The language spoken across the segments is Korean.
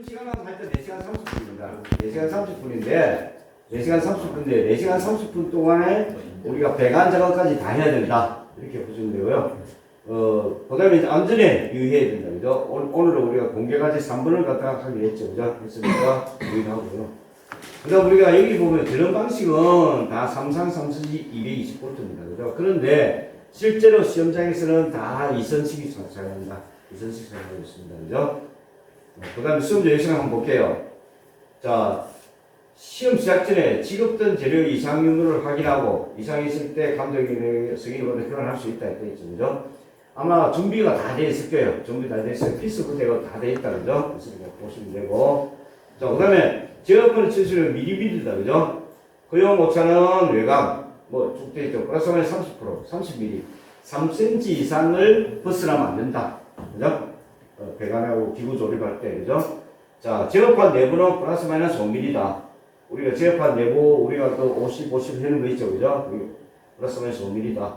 지금 시간만 할때 4시간 30분입니다. 4시간 30분인데 4시간 30분인데 4시간 30분 동안에 우리가 배관 작업까지 다 해야 된다. 이렇게 보시면 되고요. 어, 그 다음에 이제 안전에 유의해야 된다. 그죠? 오늘, 오늘은 우리가 공개까지 3분을 갖다가 하기로 했죠. 그죠? 그랬으니까 유의하고요. 그 다음 우리가 여기 보면 드럼 방식은 다 삼상 삼선지 220볼트입니다. 그죠? 그런데 실제로 시험장에서는 다 이선식이 사용합니다. 이선식 사용하고 있습니다. 그죠? 그 다음에 수험 제 시간 한번 볼게요. 자, 시험 시작 전에 지급된 재료 이상 유무를 확인하고 이상이 있을 때 감독의 승인으로 교환할 수 있다 했죠. 그죠? 아마 준비가 다 돼 있을 거예요. 준비 다 돼 있어요. 필수 부대가 다 돼 있다. 그죠? 그래서 보시면 되고. 자, 그 다음에 제어권의 치수를 미리미리다. 그죠? 허용 오차는 외곽, 뭐, 쭉 돼 있죠. 플러스 마이너스 30%, 30mm. 3cm 이상을 벗어나면 안 된다. 그죠? 어, 배관하고 기구 조립할 때, 그죠? 자, 제어판 내부는 플러스 마이너스 5mm다. 우리가 제어판 내부, 우리가 또 50, 50 해는 거 있죠, 그죠? 플러스 마이너스 5mm다.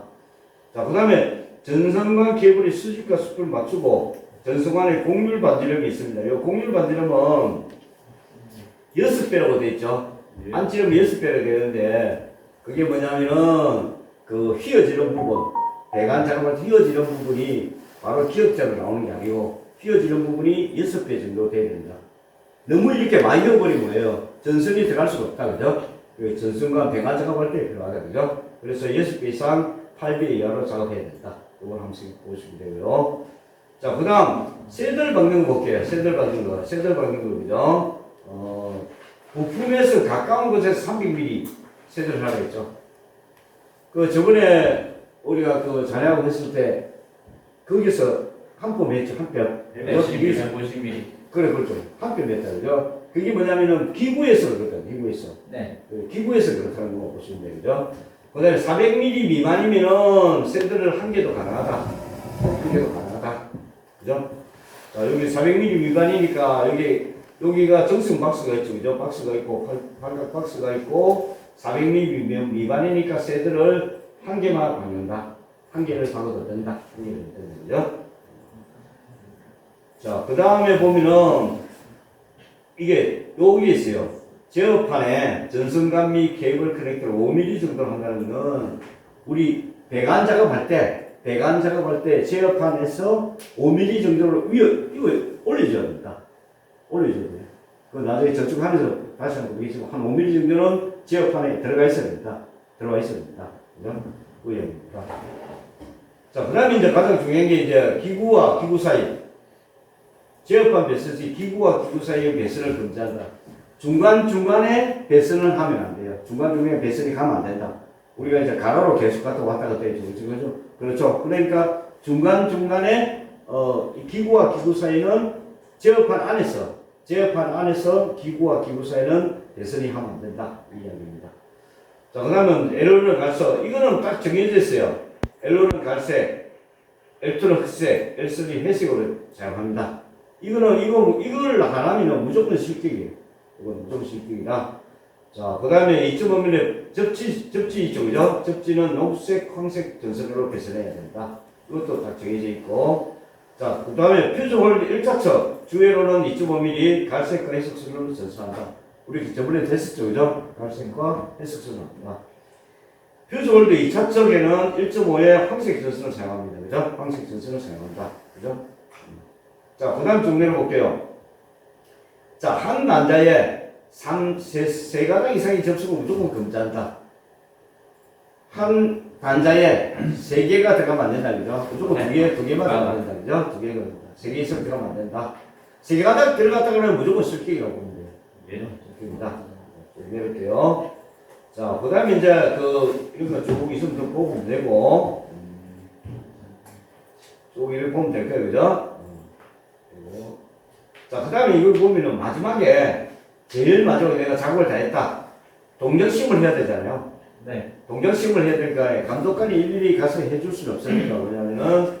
자, 그 다음에 전선관 케이블의 수직과 숲을 맞추고 전선관에 곡률 반지름이 있습니다. 이 곡률 반지름은 6배라고 돼 있죠. 안찌르면 6배로 되는데 그게 뭐냐면은 그 휘어지는 부분, 배관 작업할 때 휘어지는 부분이 바로 기억자로 나오는 게 아니고 휘어지는 부분이 6배 정도 돼야 된다. 너무 이렇게 많이 넣어버리면 뭐예요? 전선이 들어갈 수가 없다, 그죠? 그 전선과 배관 작업할 때 필요하다, 그죠? 그래서 6배 이상 8배 이하로 작업해야 된다. 이걸 한 번씩 보시면 되고요. 자, 그 다음, 셀들 박는 거 볼게요. 셀들 박는 거. 셀들 박는 거, 그죠? 어, 부품에서 가까운 곳에서 300mm 셀들 하라 했죠. 그 저번에 우리가 그 자네하고 했을 때, 거기서 한뼘 했죠, 한 뼘. 150mm, 150mm. 그래, 그렇죠. 한뼘 했다, 그죠? 그게 뭐냐면은 기구에서 그렇다, 기구에서. 네. 그 기구에서 그렇다는 거 보시면. 그죠? 그 다음에 400mm 미만이면은 샌들을 한 개도 가능하다. 한 개도 가능하다. 그죠? 자, 여기 400mm 미만이니까 여기, 여기가 정승 박스가 있죠. 그죠? 박스가 있고, 팔- 팔각 박스가 있고, 400mm 미- 미만이니까 샌들을 한 개만 박는다. 한 개를 박아도 된다. 한 개를 된다. 그죠? 자, 그 다음에 보면은, 이게, 여기 있어요. 제어판에 전선감 및 케이블 커넥터를 5mm 정도 한다는 건 우리 배관 작업할 때 배관 작업할 때 제어판에서 5mm 정도로 위에 이거 올려줘야 된다. 올려줘야 돼. 그 나중에 저쪽 하면서 다시 한번 보겠지만 한 5mm 정도는 제어판에 들어가 있어야 된다. 들어가 있어야 된다. 그죠? 의형입니다. 자, 그 다음에 이제 가장 중요한 게 이제 기구와 기구 사이. 제어판 배선이 기구와 기구 사이의 배선을 금지한다. 중간중간에 배선을 하면 안 돼요. 중간중간에 배선이 가면 안 된다. 우리가 이제 가로로 계속 갔다 왔다 갔다 해죠. 그죠? 그렇죠. 그러니까 중간중간에, 어, 이 기구와 기구 사이는 제어판 안에서, 제어판 안에서 기구와 기구 사이는 배선이 하면 안 된다. 이 이야기입니다. 자, 그 다음은 L로는 갈색. 이거는 딱 정해져 있어요. L로는 갈색, L2는 흑색, L3는 회색으로 사용합니다. 이거는, 이거, 이걸 하나면 무조건 실격이에요. 이건 무조건 실격이다. 자, 그 다음에 이쯤 보면 접지, 접지 그죠? 접지는 녹색, 황색 전선으로 배선해야 된다. 이것도 딱 정해져 있고. 자, 그 다음에 퓨즈홀 1차측, 주회로는 2.5mm 갈색과 해석선으로 전선한다. 우리 저번에 됐었죠, 그죠? 갈색과 해석선을 합니다. 퓨즈홀드 2차측에는 1.5의 황색 전선을 사용합니다. 그죠? 황색 전선을 사용한다. 그죠? 자, 그 다음 정리를 볼게요. 자, 한 난자에 3, 세, 세 가닥 이상의 접속을 무조건 금지한다. 한 단자에 세 개가 들어가면 안 된다, 그죠? 무조건 두 개, 두 개만 들어가면 안 된다, 그죠? 두 개가, 세개 이상 들어가면 안 된다. 세 가닥 들어갔다 그러면 무조건 보면 돼요. 예. 실격입니다. 내릴게요. 자, 그 다음에 이제 그, 이런 거쭉 있으면 좀 보면 되고, 쭉 이렇게 보면 될 거예요, 그죠? 자, 그 다음에 이걸 보면은 마지막에 제일 마지막에 내가 작업을 다 했다. 동정심을 해야 되잖아요. 네. 동정심을 해야 되니까 감독관이 일일이 가서 해줄 수는 없으니까 왜냐면은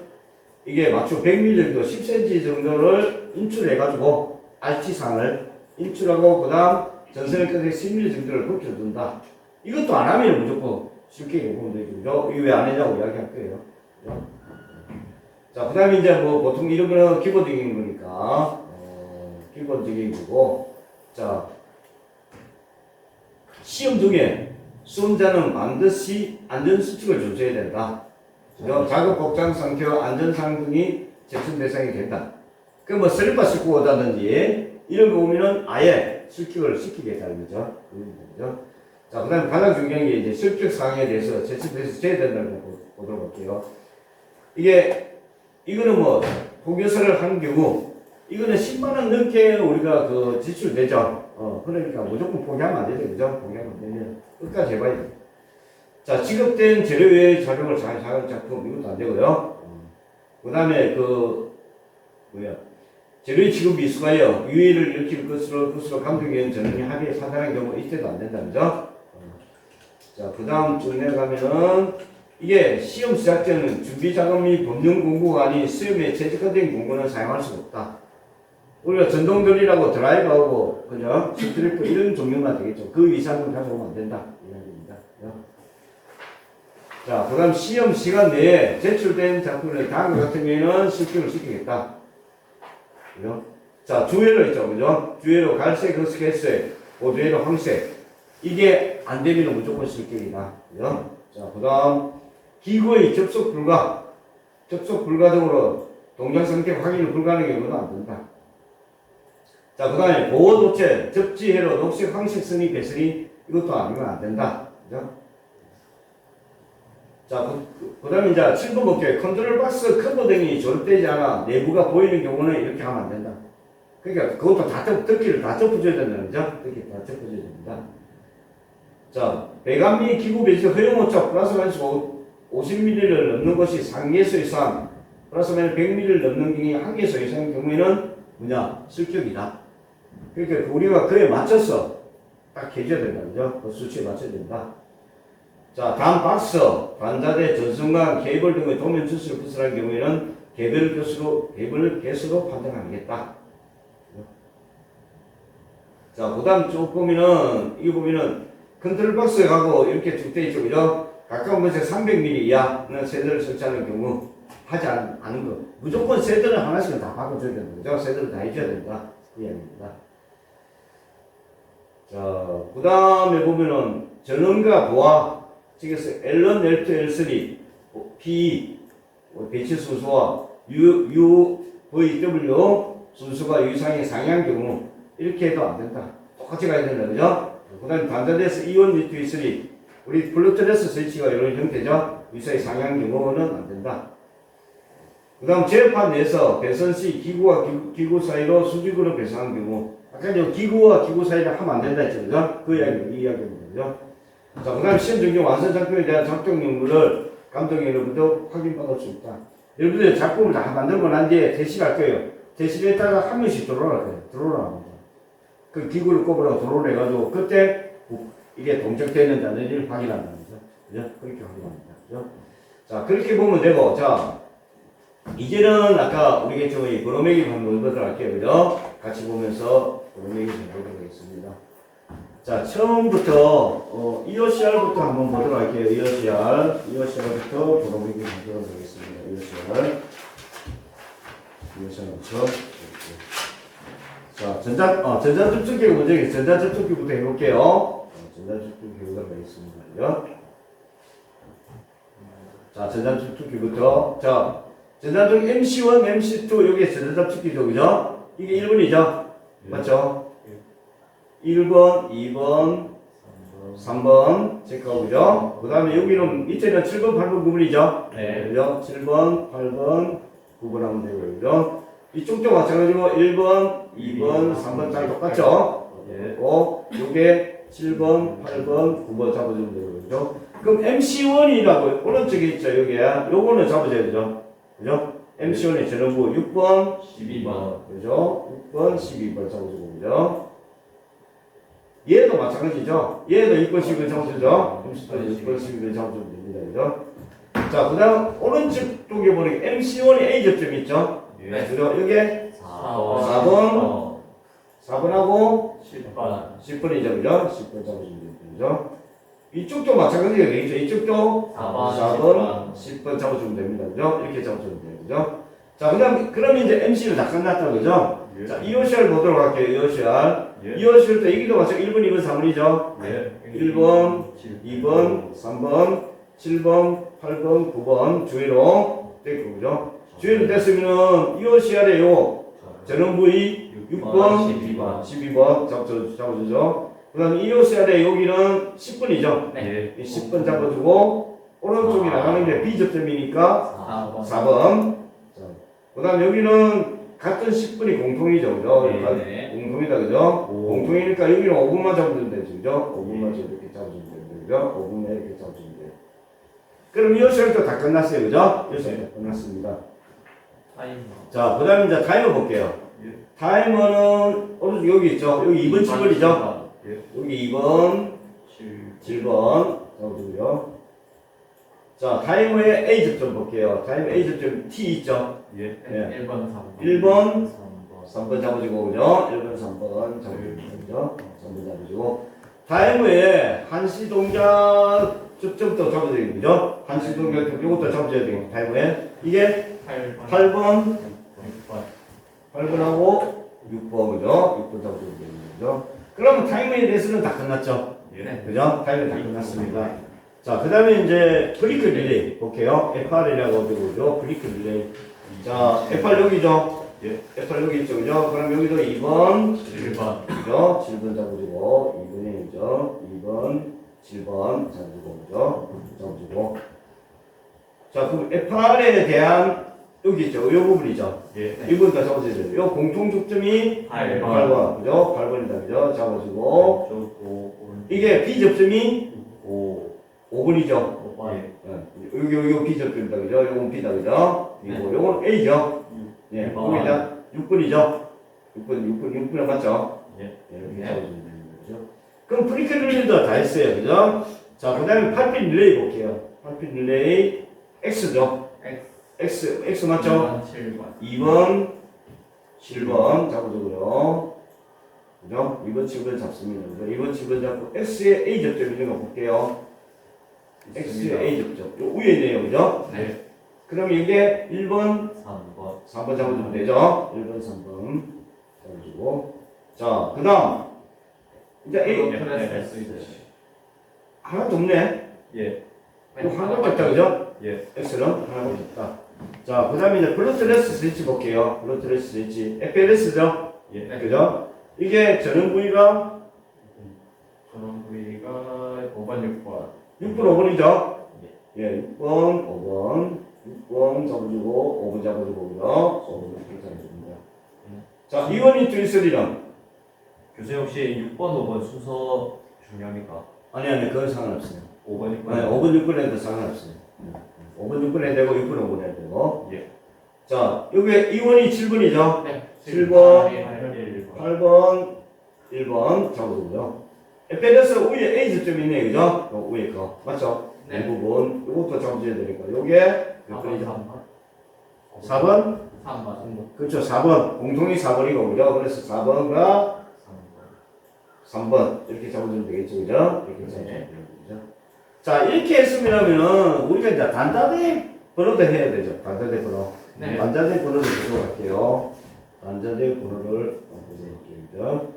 이게 맞추 100mm 정도 10cm 정도를 인출해가지고 알치상을 인출하고 그 다음 전선의 끝에 10mm 정도를 붙여준다. 이것도 안 하면 무조건 쉽게 보면 되죠. 이거 왜 안 했냐고 이야기할 거예요. 자, 그 다음에 이제 뭐 보통 이런 거는 기본적인 거니까, 어, 기본적인 거고. 자, 시험 중에 수험자는 반드시 안전수칙을 준수해야 된다. 그죠? 작업 복장 상태와 안전사항 등이 제출 대상이 된다. 그뭐 슬리퍼 신고 오다든지 이런 거 오면은 아예 실격을 시키겠다는 거죠. 그죠? 자, 그 다음에 가장 중요한 게 이제 실격 사항에 대해서 제출돼서 줘야 된다는 거 보- 보도록 할게요. 이게, 이거는 뭐, 포교사를 한 경우, 이거는 10만원 넘게 우리가 그 지출되죠. 어, 그러니까 무조건 포기하면 안 되죠. 그죠? 포기하면 안 되면 끝까지 해봐야 돼. 자, 지급된 재료 외의 자료를 잘 작은 작품, 이것도 안 되고요. 그 다음에 그, 뭐야. 재료의 지급 미수가요, 유의를 일으킬 것으로, 것으로 감독위원 전원이 합의에 사달한 경우 이때도 안 된다. 그죠? 어. 자, 그 다음 쭉 내려가면은, 이게 시험 시작 때는 준비 및 법령 공부가 아닌 시험에 채택된 공부는 사용할 수 없다. 우리가 전동들이라고 드라이브하고, 그죠? 스트리프 이런 종류만 되겠죠. 그 이상은 가져오면 안 된다. 이야기입니다. 그죠? 자, 그 다음 시험 시간 내에 제출된 작품을 다음 같은 경우에는 실격을 시키겠다. 그죠? 자, 주회로 있죠. 그죠? 주회로 갈색, 흑색, 햇색, 보주회로 황색. 이게 안 되면 무조건 실격이다. 그죠? 자, 그 다음 기구의 접속 불가. 접속 불가 등으로 동작 상태 확인을 불가능한 경우는 안 된다. 자, 그 다음에 보호 도체, 접지회로 녹색, 황색 선이 배선이 이것도 아니면 안 된다. 그죠? 자, 그, 그 다음에 이제 7번 볼게요. 컨트롤 박스 커버 등이 조립되지 않아 내부가 보이는 경우는 이렇게 하면 안 된다. 그러니까 그것도 다 접, 듣기를 다 접어줘야 된다는 거죠? 듣기 다 접어줘야 됩니다. 자, 배관미 기구 배치 허용오차 플러스 마이너스 50ml를 넘는 것이 상계수 이상 플러스 마이너스 100ml를 넘는 경우에 한계수 이상의 경우에는 뭐냐? 실격이다. 그러니까 우리가 그에 맞춰서 딱 해줘야 된다. 그 수치에 맞춰야 된다. 자, 다음 박스, 반자대, 전선관, 케이블 등의 도면 주스를 부스한 경우에는 개별 교수로, 개별 개수로 판정하겠다. 자, 그 다음 쭉 보면은, 이거 보면은, 컨트롤 박스에 가고 이렇게 쭉 돼 있죠, 그죠? 가까운 곳에 300mm 이하는 세대를 설치하는 경우 하지 않, 않은 거. 무조건 세대를 하나씩은 다 바꿔줘야 된다, 그죠? 세대를 다 해줘야 된다. 이 이야기입니다. 자, 그 다음에 보면은, 전원과 보아, 즉에서 L1, L2, L3, P, 배치 순수와 U, U, VW 순수가 유상의 상향 경우 이렇게 해도 안 된다. 똑같이 가야 된다, 그죠? 그 다음에 반자돼서 E1, E2, E3 우리 플루트레스 스위치가 이런 형태죠? 유상의 상향 경우는 안 된다. 그 다음 제어판 내에서 배선 시 기구와 기구, 기구 사이로 수직으로 배선한 경우 아까 저 기구와 기구 사이를 하면 안 된다 그죠? 그 이야기, 이 이야기입니다, 그죠? 자, 그 다음 시험 전경 완성 작품에 대한 작동 연구를 감독님으로부터 확인받을 수 있다. 여러분들 작품을 다 만들고 난 뒤에 대시할 거예요. 대시에다가 한 명씩 들어오라 그래요. 들어오라 합니다. 그 기구를 꼽으라고 들어오래가지고 그때 이게 안 되는지를 확인한다는 거죠. 그죠? 그렇게 확인합니다. 그죠? 자, 그렇게 보면 되고, 자, 이제는 아까 우리 개정의 번호매기 한번 보도록 할게요. 그죠? 같이 보면서 좀 보도록 하겠습니다. 자, 처음부터, 어, EOCR부터 한번 보도록 할게요. EOCR. EOCR부터 번호매기 보도록 하겠습니다. EOCR. EOCR부터. 자, 전자, 어, 전자접촉기 문제, 전자접촉기부터 해볼게요. 어, 전자접촉기 해보도록 하겠습니다. 자, 전자접촉기부터. 자, 전자접 MC1, MC2, 여기 전자접촉기죠. 그죠? 이게 1번이죠? 맞죠? 1번, 2번, 3번 체크하고 그죠? 그 다음에 여기는 밑에는 7번, 8번 구분이죠? 네. 그죠? 7번, 8번 구분하면 되고요. 그죠? 이쪽도 마찬가지로 1번, 2번, 3번 다 똑같죠? 예. 고 요게 7번, 8번, 9번 잡아주면 되고요. 그죠? 그럼 MC1이라고 오른쪽에 있죠? 여기에 요거는 잡아줘야 되죠? 그죠? MC1의 전원부 6번, 12번. 그죠? 6번, 12번 잡아주고 그죠? 얘도 마찬가지죠? 얘도 6번, 12번 잡아주죠? MC도 6번, 12번 잡아주면 됩니다. 그죠? 자, 그 다음 오른쪽 쪽에 보니까 MC1이 A 접점이 있죠? 네. 그죠? 여기에 4번. 4번. 4번하고 7번. 10번이죠, 그죠? 10번 잡으시면 그죠? 이쪽도 마찬가지가 되겠죠? 이쪽도 4번. 4번, 10번 잡아주면 됩니다, 그죠? 이렇게 잡아주면 돼요, 그죠? 자, 그 다음, 그럼 이제 MC는 다 끝났다, 그죠? 예. 자, EOCR 보도록 할게요, EOCR. 예. EOCR도 여기도 마찬 1번, 2번, 3번이죠? 예. 1번, 2번, 3번, 7번, 8번, 9번 주의로 됐고, 그죠? 주의로 됐으면은 EOCR에 요 전원 부위 6번, 12번. 12번 잡아주, 잡아주죠. 그 다음에 EOCR에 여기는 10번이죠? 예. 10번 잡아주고, 오른쪽이 나가는 게 B접점이니까 4번. 4번. 그 다음 여기는 같은 10분이 공통이죠. 그죠? 네. 그러니까 공통이다. 그죠? 오. 공통이니까 여기는 5분만 잡으면 되죠. 그죠? 5분만 이렇게 잡으면 되죠. 그죠? 5분만 이렇게 잡으면 돼요. 그럼 이 시간도 다 끝났어요. 그죠? 이 시간 다 끝났습니다. 타이머. 자, 그 다음에 이제 타이머 볼게요. 예. 타이머는 오른쪽 여기 있죠? 여기 2번, 7번이죠? 예. 여기 2번, 7. 7번 잡아주고요. 자, 타이머의 A 접점 볼게요. 타이머 A 접점 T 있죠? 예. 예. 1번, 3번. 1번, 3번. 3번 잡아주고 그죠? 1번, 3번 잡아주고 그죠? 3번 잡아주고 타이머에 한시 동작 접점부터 잡아줘야 되죠? 그죠? 한시 동작 접 이것도 잡아줘야 되고 타이머에 이게 8번. 8번, 6번. 8번 하고 6번 그죠? 6번 잡아줘야 거죠? 그러면 타이머에 대해서는 다 끝났죠? 예. 그죠? 타이머 다 끝났습니다. 자, 그 다음에 이제 브리크 릴레이 볼게요. FR이라고 하고 그죠? 브리크 릴레이. 자, FR 여기죠? 예. FR 여기 있죠? 그죠? 그럼 여기도 2번, 1번. 그죠? 7번 잡아주고 2번이죠. 2번, 7번 잡아주고 그죠? 잡아주고 자 그럼 FR에 대한 여기 있죠. 이 부분이죠. 예. 이 부분 다 잡아줘야 돼요. 이 공통 접점이 8번. 8번 그죠? 8번이다 그죠? 쪽 5. 이게 B 접점이 5. 5번이죠. 5번. 여기 여기 B 접점이다 그죠? 요건 B다 그죠? 이거 요건 A죠. 예, 번. 여기다 6번이죠. 6번 6번 6번 맞죠? 예. 이렇게 네. 잡아주면 되는 거죠. 그럼 브리크 릴레이도 다 했어요. 그죠? 자, 그 다음에 8핀 릴레이 볼게요. 8핀 릴레이 X죠? X. X, X 맞죠? 7번. 2번, 7번 잡아주고요. 그죠? 2번, 7번 잡습니다. 그죠? 2번, 7번 잡고 X의 A 접점 있는 거 볼게요. X의 A 접점. 요 위에 있네요. 그죠? 네. 그럼 이게 1번, 3번. 4번 잡아주면 되죠? 1번, 3번 잡아주고. 자, 그 다음. 이제 A, 하나도 없네. 예. 이거 하나밖에 없다, 그죠? 예. X는 하나밖에 없다. 자, 그 다음에 이제 블루트레스 스위치 볼게요. 블루트레스 스위치. FLS죠? 예. 그죠? 이게 전원 부위가 저런 부위가 5번, 6번. 6번, 5번이죠? 예, 6번, 5번. 6번 잡아주고, 5번 잡아주고, 그죠? 5번 이렇게 잡아줍니다. 자, 이원이 트리스리는? 교수님 혹시 6번, 5번 순서 중요합니까? 아니, 아니, 그건 상관없어요. 5번, 6번. 아니, 5번, 6번 해도 상관없어요. 5번, 6번 해도 되고, 6번, 5번 해도 되고. 예. 자, 여기 이원이 7번이죠? 네. 7번, 1번. 8번, 1번 잡아주고요. FLS 위에 A 접점이 있네, 그죠? 요 위에 거. 맞죠? 네. 이 부분, 이것도 잡아줘야 되니까. 요게 몇 번이죠? 3번. 4번? 3번. 그렇죠. 4번. 공통이 4번이고, 그죠? 그래서 4번과 3번. 이렇게 잡아주면 되겠죠, 그죠? 이렇게 잡아주면 네. 되겠죠, 그죠? 자, 이렇게 했으면은, 우리가 이제 단자대 번호도 해야 되죠. 단자대 번호. 네. 단자대 번호를 보도록 할게요. 단자대 번호를 보도록 할게요.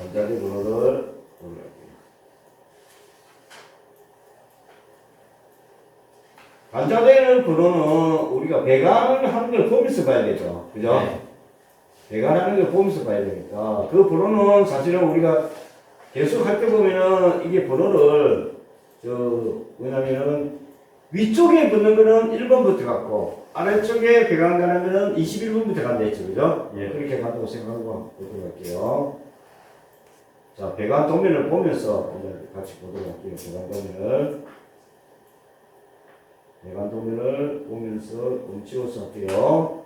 단자대 번호를 할게요. 단자대 번호는 우리가 배관을 하는 걸 보면서 봐야 되죠. 그죠? 네. 배관하는 걸 보면서 봐야 되니까 그 번호는 사실은 우리가 계속 할 때 보면은 이게 번호를 저 뭐냐면은 위쪽에 붙는 거는 1번부터 갔고 아래쪽에 배관 가는 거는 21번부터 간다 했죠 그죠? 예. 그렇게 간다고 생각하고 보도록 할게요 자 배관 도면을 보면서 이제 같이 보도록 할게요 배관 도면을 배관 도면을 보면서 멈추어서 할게요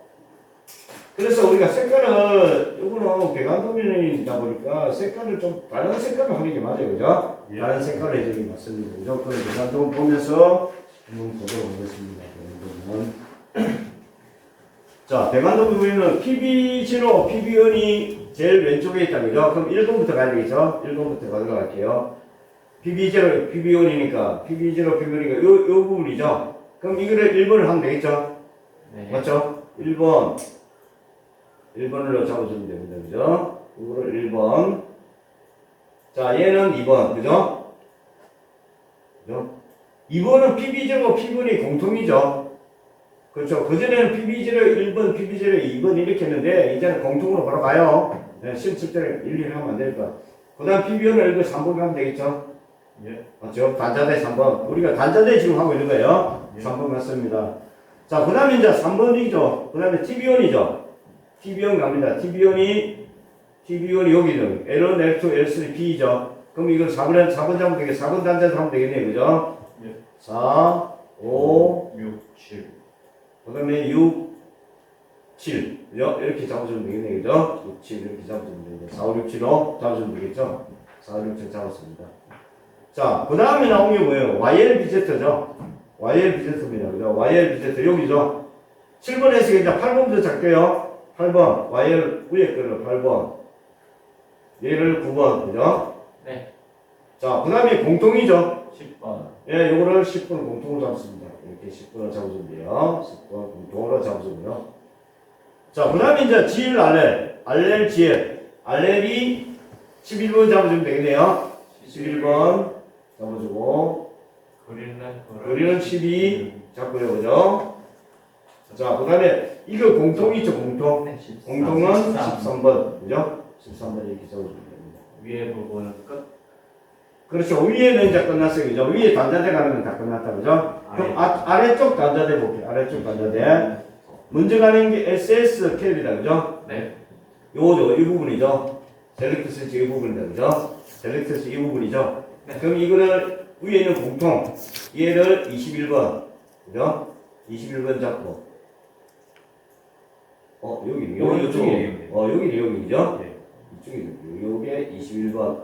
그래서 우리가 색깔을 이거는 배관 도면이다 보니까 색깔을 좀 다른 색깔로 하는 게 맞아요, 그죠? 예. 다른 색깔로 해주는 게 맞습니다, 그죠? 그럼 배관 도면 보면서 한번 보도록 하겠습니다. 자, 배관 도면 보면은 PB0, PBN이 제일 왼쪽에 있다, 그죠? 그럼 1번부터 가야 되겠죠? 1번부터 가도록 할게요. PB0, PB1이니까, PB0, PB1이니까 요, 요 부분이죠. 그럼 이거를 1번을 하면 되겠죠? 네. 맞죠? 1번. 1번으로 잡아주면 됩니다. 그죠? 이거를 1번. 자, 얘는 2번. 그죠? 그죠? 2번은 PB0, P1이 공통이죠. 그렇죠. 그전에는 PB0, 1번, PB0, 2번 이렇게 했는데, 이제는 공통으로 바로 가요. 네, 실습 때는 일일이 하면 안 되니까. 그 다음 PB1을 1번, 3번 가면 되겠죠? 예. 맞죠? 단자대 3번. 우리가 단자대 지금 하고 있는 거예요. 예. 3번 맞습니다. 자, 그 다음에 이제 3번이죠. 그 다음에 TB1이죠. TB1 갑니다. TB1이, TB1이 여기죠. L1, L2, L3, B죠. 그럼 이걸 4번, 4번 잡으면 되겠 4번 단자도 하면 되겠네요. 그죠? 예. 4, 5, 6, 7. 그 다음에 6, 7. 그죠? 이렇게 잡아주면 되겠네요. 그죠? 6, 7 이렇게 잡아주면 되겠죠. 4, 5, 6, 7로 잡아주면 되겠죠? 4, 5, 6, 7 잡았습니다. 자, 그 다음에 나온 게 뭐예요? YLBZ죠. YLBZ입니다. 그죠? YLBZ 여기죠? 7번에서 이제 8번부터 잡게요. 8번. YL 위에 거를 8번. 얘를 9번. 그죠? 네. 자, 그 다음에 공통이죠. 10번. 예, 요거를 10번 공통으로 잡습니다. 이렇게 10번을 잡으시면 돼요. 10번 공통으로 잡으시고요. 자, 그 다음에 이제 GL, RL, RL, GL. RL이 11번 잡으시면 되겠네요. 11번 잡아주고, 그리는 우리는 12 잡고요, 그죠? 자, 그 다음에 이거 공통이죠, 공통. 네, 13. 공통은 13. 13번, 그죠? 13번 이렇게 잡아주면 됩니다. 위에 부분은 끝. 그렇죠. 위에는 이제 끝났어요, 그죠? 위에 단자대 가는 건 다 끝났다, 그죠? 그럼 아, 아래쪽 단자대 볼게요. 아래쪽 단자대. 먼저 가는 게 SS 캡이다, 그죠? 네. 요거죠, 이 부분이죠. 셀렉트 스위치 이 부분이다, 그죠? 셀렉트 스위치 이 부분이죠. 그럼 이거를 위에 있는 공통, 얘를 21번, 그죠? 21번 잡고. 어, 여기, 요, 여기, 여기입니다. 어, 여기, 여기죠? 네. 이쪽이, 요게 21번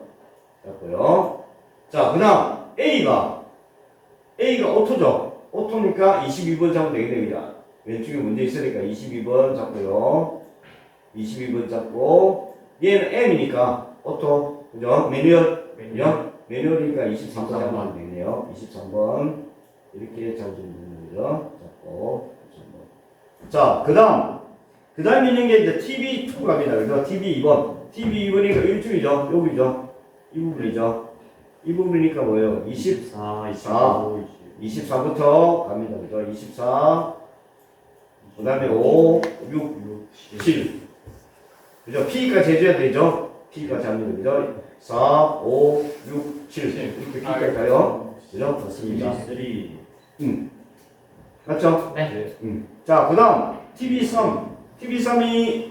잡고요. 자, 그 다음, A가, A가 오토죠? 오토니까 22번 잡으면 되겠네, 그죠? 왼쪽에 문제 있으니까 22번 잡고요. 22번 잡고, 얘는 M이니까, 오토, 그죠? 매뉴얼, 그죠? 매뉴얼이니까 23번 잡으면 되겠네요. 23번. 이렇게 잡으시면 되는 거죠. 잡고, 23번. 자, 그 다음. 그 다음 있는 게 이제 TV2 갑니다. 그죠? TV2번. TV2번이니까 일중이죠. 여기죠. 이 부분이죠. 이 부분이니까 뭐예요? 20, 24, 25, 25, 24부터 갑니다. 그죠? 24. 그 다음에 5, 6, 6, 7. 그죠? P까지 해줘야 되죠? P까지 합니다. 그죠? 4, 5, 6, 7. 이렇게 P까지 가요. 그죠? 맞습니다. 23. 음. 맞죠? 네. 음. 자, 그 다음, TV3. TV3이,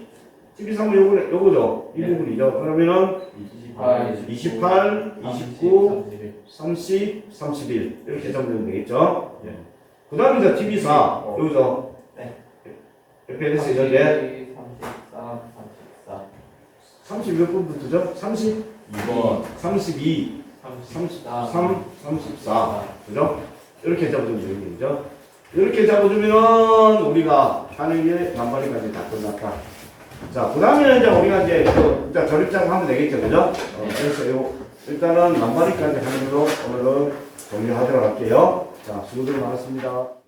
TV3은 요거, 요거죠? 이 네. 부분이죠. 그러면은 28, 28, 29, 31. 30, 31. 이렇게 잡으면 되겠죠? 예. 그 다음에 이제 TV4. 어. 여기 현재 33, 34, 30몇 분부터죠? 30, 2번, 32, 34, 33, 34. 그죠? 이렇게 잡아주면 되는 거죠? 이렇게 잡아주면 우리가 하는 게 반발이까지 다 끝났다. 자, 그 다음에는 이제 우리가 이제 그, 일단 저립장 하면 되겠죠, 그죠? 어, 그래서 요, 일단은 만발이까지 하는 걸로 오늘은 종료하도록 할게요. 자, 수고들 많았습니다.